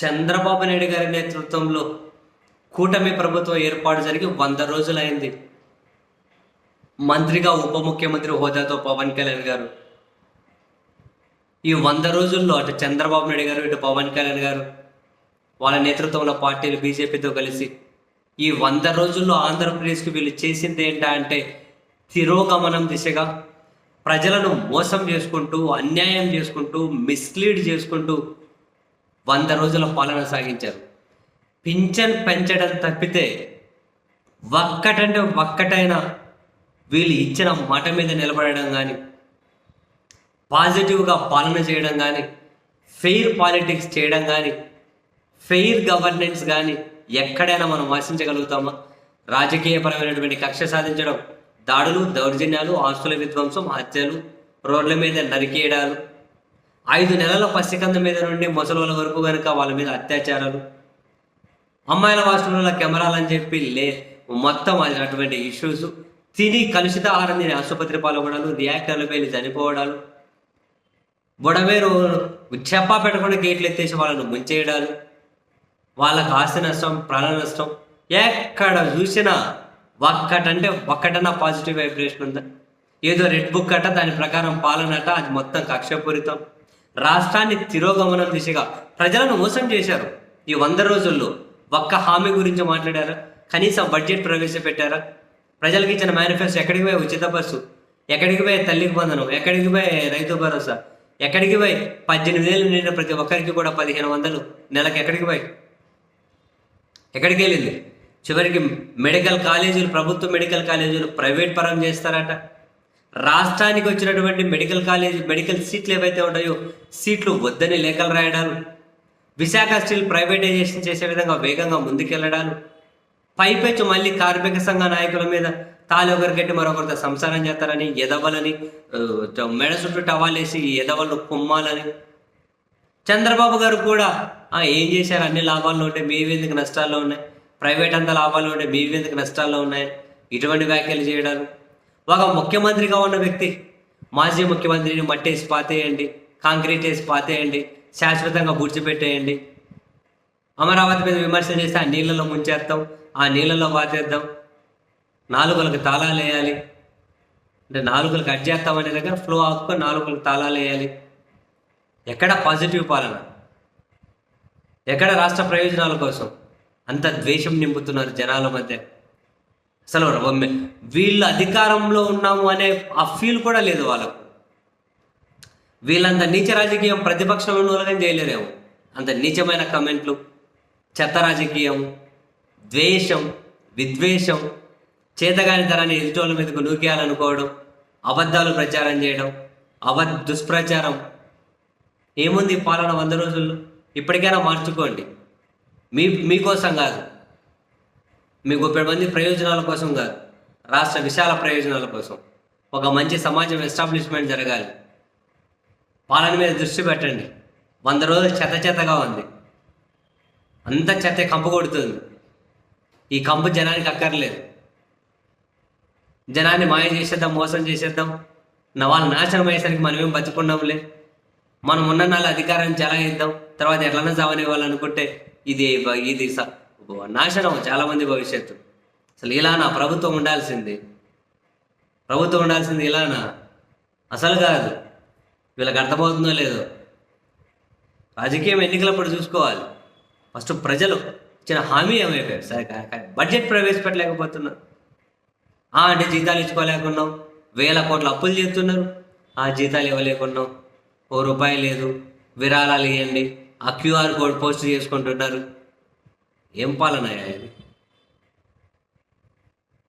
చంద్రబాబు నాయుడు గారి నేతృత్వంలో కూటమి ప్రభుత్వం ఏర్పాటు జరిగి వంద రోజులైంది. మంత్రిగా ఉప ముఖ్యమంత్రి హోదాతో పవన్ కళ్యాణ్ గారు. ఈ వంద రోజుల్లో అటు చంద్రబాబు నాయుడు గారు ఇటు పవన్ కళ్యాణ్ గారు వాళ్ళ నేతృత్వంలో పార్టీలు బీజేపీతో కలిసి ఈ వంద రోజుల్లో ఆంధ్రప్రదేశ్కి వీళ్ళు చేసింది ఏంటా అంటే తిరోగమనం దిశగా ప్రజలను మోసం చేసుకుంటూ అన్యాయం చేసుకుంటూ మిస్లీడ్ చేసుకుంటూ వంద రోజుల పాలన సాగించారు. పింఛన్ పెంచడం తప్పితే ఒక్కటంటే ఒక్కటైనా వీళ్ళు ఇచ్చిన మాట మీద నిలబడడం కానీ పాజిటివ్గా పాలన చేయడం కానీ ఫెయిర్ పాలిటిక్స్ చేయడం కానీ ఫెయిర్ గవర్నెన్స్ కానీ ఎక్కడైనా మనం ఆశించగలుగుతామా? రాజకీయపరమైనటువంటి కక్ష సాధించడం దాడులు దౌర్జన్యాలు ఆస్తుల విధ్వంసం హత్యలు రోడ్ల మీద నరికేయడాలు ఐదు నెలల పసికంద మీద నుండి ముసలోళ్ళ వరకు కనుక వాళ్ళ మీద అత్యాచారాలు అమ్మాయిల వాష్రూమ్లో కెమెరాలని చెప్పి లే మొత్తం అది అటువంటి ఇష్యూస్ తిని కలుషిత ఆహారం తిని ఆసుపత్రి పాల్గొనడాలు రియాక్టర్లు వెళ్ళి చనిపోవడాలు బుడమేరు చెప్పా పెట్టకుండా గేట్లు ఎత్తేసి వాళ్ళను ముంచేయడాలు. వాళ్ళకు ఆస్తి నష్టం ప్రాణ నష్టం ఎక్కడ చూసినా ఒక్కటంటే ఒక్కటన్నా పాజిటివ్ వైబ్రేషన్ ఉందా? ఏదో రెడ్ బుక్ అట దాని ప్రకారం పాలనట అది మొత్తం కక్షపూరితం. రాష్ట్రాన్ని తిరోగమనం దిశగా ప్రజలను మోసం చేశారు. ఈ వంద రోజుల్లో ఒక్క హామీ గురించి మాట్లాడారా? కనీసం బడ్జెట్ ప్రవేశపెట్టారా? ప్రజలకు ఇచ్చిన మేనిఫెస్టో ఎక్కడికి పోయి ఉచిత బస్సు? ఎక్కడికి పోయి తల్లికి బంధనం? ఎక్కడికి పోయి రైతు భరోసా? ఎక్కడికి పోయి పద్దెనిమిది వేలు నిండిన ప్రతి ఒక్కరికి కూడా పదిహేను వందలు నెలకు ఎక్కడికి పోయి? ఎక్కడికి వెళ్ళింది? చివరికి మెడికల్ కాలేజీలు ప్రభుత్వ మెడికల్ కాలేజీలు ప్రైవేట్ పరం చేస్తారట. రాష్ట్రానికి వచ్చినటువంటి మెడికల్ కాలేజ్ మెడికల్ సీట్లు ఏవైతే ఉంటాయో సీట్లు వద్దని లేఖలు రాయడాలు విశాఖ స్టీల్ ప్రైవేటైజేషన్ చేసే విధంగా వేగంగా ముందుకెళ్ళడాలు పైపెచ్చు మళ్ళీ కార్మిక సంఘ నాయకుల మీద తాలి ఒకరి కట్టి మరొకరితో సంసారం చేస్తారని ఎదవలని మెడ చుట్టూ టవాలేసి ఎదవలను కుమ్మాలని. చంద్రబాబు గారు కూడా ఏం చేశారు? అన్ని లాభాల్లో ఉంటే మీవెందుకు నష్టాల్లో ఉన్నాయి. ప్రైవేట్ అంతా లాభాల్లో ఉంటే మీవెందుకు నష్టాల్లో ఉన్నాయి. ఇటువంటి వ్యాఖ్యలు చేయడాలు. ఒక ముఖ్యమంత్రిగా ఉన్న వ్యక్తి మాజీ ముఖ్యమంత్రిని మట్టేసి పాతేయండి కాంక్రీట్ వేసి పాతేయండి శాశ్వతంగా బుడిచిపెట్టేయండి అమరావతి మీద విమర్శలు చేస్తే ఆ నీళ్ళలో ముంచేస్తాం ఆ నీళ్ళలో పాతేద్దాం. నాలుగులకు తాళాలు వేయాలి. అంటే నాలుగులకు కట్ చేస్తామనే దగ్గర ఫ్లో ఆపుకొని నాలుగులకు తాళాలు వేయాలి. ఎక్కడ పాజిటివ్ పాలన? ఎక్కడ రాష్ట్ర ప్రయోజనాల కోసం? అంత ద్వేషం నింపుతున్నారు జనాల మధ్య. అసలు వీళ్ళు అధికారంలో ఉన్నాము అనే ఆ ఫీల్ కూడా లేదు వాళ్ళకు. వీళ్ళంత నీచ రాజకీయం ప్రతిపక్షంలో మూలకం చేయలేరేమో. అంత నీచమైన కమెంట్లు చెత్త రాజకీయం ద్వేషం విద్వేషం చేతగాని తరాన్ని ఎదుటోళ్ళ మీదకు నూకేయాలనుకోవడం అబద్ధాలు ప్రచారం చేయడం అబద్ధ దుష్ప్రచారం. ఏముంది పాలన వంద రోజుల్లో? ఇప్పటికైనా మార్చుకోండి. మీ మీకోసం కాదు. మీ ముప్పై మంది ప్రయోజనాల కోసం కాదు రాష్ట్ర విశాల ప్రయోజనాల కోసం. ఒక మంచి సమాజం ఎస్టాబ్లిష్మెంట్ జరగాలి. పాలన మీద దృష్టి పెట్టండి. వంద రోజులు చెత్త చెత్తగా ఉంది. అంత చెత్త కంపు కొడుతుంది. ఈ కంపు జనానికి అక్కర్లేదు. జనాన్ని మాయ చేసేద్దాం మోసం చేసేద్దాం. నా వాళ్ళు నాశనం అయ్యేసరికి మనం ఏం బతుకున్నాంలే? మనం ఉన్న నాళ్ళు అధికారాన్ని చెలాయిద్దాం. తర్వాత ఎట్లన్నా చావనివ్వాలనుకుంటే ఇది ఇది స- నాశనం చాలామంది భవిష్యత్తు. అసలు ఇలానా ప్రభుత్వం ఉండాల్సింది. ప్రభుత్వం ఉండాల్సింది ఇలానా అసలు కాదు. వీళ్ళకి అర్థమవుతుందో లేదో. రాజకీయం ఎన్నికలప్పుడు చూసుకోవాలి. ఫస్ట్ ప్రజలు ఇచ్చిన హామీ ఏమైపోయారు సరే బడ్జెట్ ప్రవేశపెట్టలేకపోతున్నారు. అంటే జీతాలు ఇచ్చుకోలేకున్నాం. వేల కోట్ల అప్పులు చేస్తున్నారు. ఆ జీతాలు ఇవ్వలేకున్నాం. ఓ రూపాయి లేదు. విరాళాలు ఇవ్వండి ఆ క్యూఆర్ కోడ్ పోస్ట్ చేసుకుంటున్నారు. ఏం పాలన ఇది?